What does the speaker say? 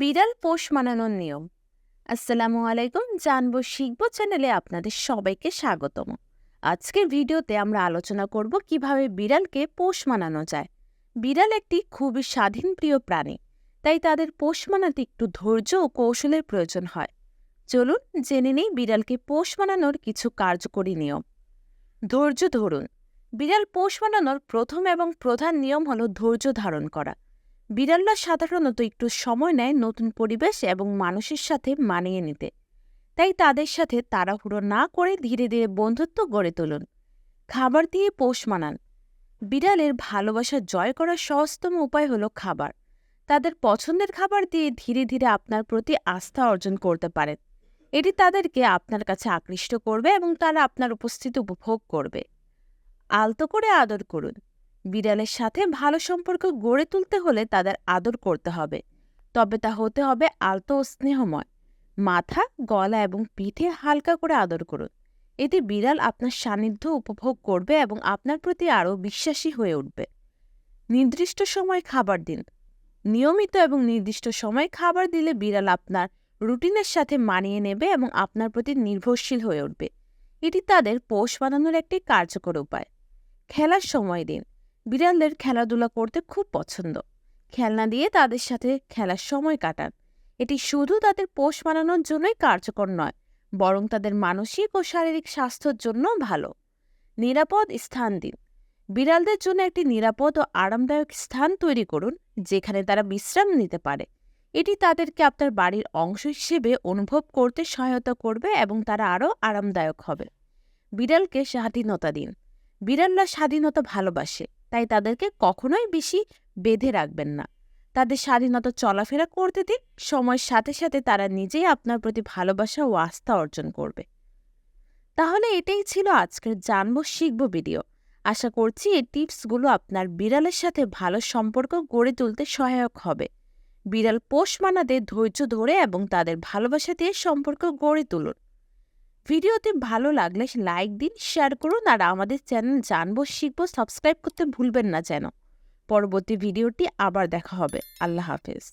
বিড়াল পোষ মানানোর নিয়ম। আসসালামু আলাইকুম, জানব শিখব চ্যানেলে আপনাদের সবাইকে স্বাগতম। আজকের ভিডিওতে আমরা আলোচনা করব কীভাবে বিড়ালকে পোষ মানানো যায়। বিড়াল একটি খুবই স্বাধীনপ্রিয় প্রাণী, তাই তাদের পোষ মানাতে একটু ধৈর্য ও কৌশলের প্রয়োজন হয়। চলুন জেনে নেই বিড়ালকে পোষ মানানোর কিছু কার্যকরী নিয়ম। ধৈর্য ধরুন, বিড়াল পোষ মানানোর প্রথম এবং প্রধান নিয়ম হল ধৈর্য ধারণ করা। বিড়ালরা সাধারণত একটু সময় নেয় নতুন পরিবেশ এবং মানুষের সাথে মানিয়ে নিতে। তাই তাদের সাথে তাড়াহুড়ো না করে ধীরে ধীরে বন্ধুত্ব গড়ে তুলুন। খাবার দিয়ে পোষ মানান। বিড়ালের ভালোবাসা জয় করার সহজতম উপায় হলো খাবার। তাদের পছন্দের খাবার দিয়ে ধীরে ধীরে আপনার প্রতি আস্থা অর্জন করতে পারেন। এটি তাদেরকে আপনার কাছে আকৃষ্ট করবে এবং তারা আপনার উপস্থিতি উপভোগ করবে। আলতো করে আদর করুন। বিড়ালের সাথে ভালো সম্পর্ক গড়ে তুলতে হলে তাদের আদর করতে হবে। তবে তা হতে হবে আলতো ও স্নেহময়। মাথা, গলা এবং পিঠে হালকা করে আদর করুন। এতে বিড়াল আপনার সান্নিধ্য উপভোগ করবে এবং আপনার প্রতি আরও বিশ্বাসী হয়ে উঠবে। নির্দিষ্ট সময় খাবার দিন। নিয়মিত এবং নির্দিষ্ট সময় খাবার দিলে বিড়াল আপনার রুটিনের সাথে মানিয়ে নেবে এবং আপনার প্রতি নির্ভরশীল হয়ে উঠবে। এটি তাদের পোষ বানানোর একটি কার্যকর উপায়। খেলার সময় দিন। বিড়ালদের খেলাধুলা করতে খুব পছন্দ। খেলনা দিয়ে তাদের সাথে খেলার সময় কাটান। এটি শুধু তাদের পোষ মানানোর জন্যই কার্যকর নয়, বরং তাদের মানসিক ও শারীরিক স্বাস্থ্যের জন্য ভালো। নিরাপদ স্থান দিন। বিড়ালদের জন্য একটি নিরাপদ ও আরামদায়ক স্থান তৈরি করুন, যেখানে তারা বিশ্রাম নিতে পারে। এটি তাদেরকে আপনার বাড়ির অংশ হিসেবে অনুভব করতে সহায়তা করবে এবং তারা আরও আরামদায়ক হবে। বিড়ালকে স্বাধীনতা দিন। বিড়ালরা স্বাধীনতা ভালোবাসে। তাই তাদেরকে কখনোই বেশি বেঁধে রাখবেন না। তাদের স্বাধীনতা চলাফেরা করতে দিন, সময়ের সাথে সাথে তারা নিজেই আপনার প্রতি ভালোবাসা ও আস্থা অর্জন করবে। তাহলে এটাই ছিল আজকের জানব, শিখব ভিডিও। আশা করছি এই টিপসগুলো আপনার বিড়ালের সাথে ভালো সম্পর্ক গড়ে তুলতে সহায়ক হবে। বিড়াল পোষ মানাতে ধৈর্য ধরে এবং তাদের ভালোবাসা দিয়ে সম্পর্ক গড়ে তুলুন। ভিডিওটি ভালো লাগলে লাইক দিন শেয়ার করুন আর আমাদের চ্যানেল জানব, শিখব সাবস্ক্রাইব করতে ভুলবেন না যেন। পরবর্তী ভিডিওটি আবার দেখা হবে। আল্লাহ হাফেজ।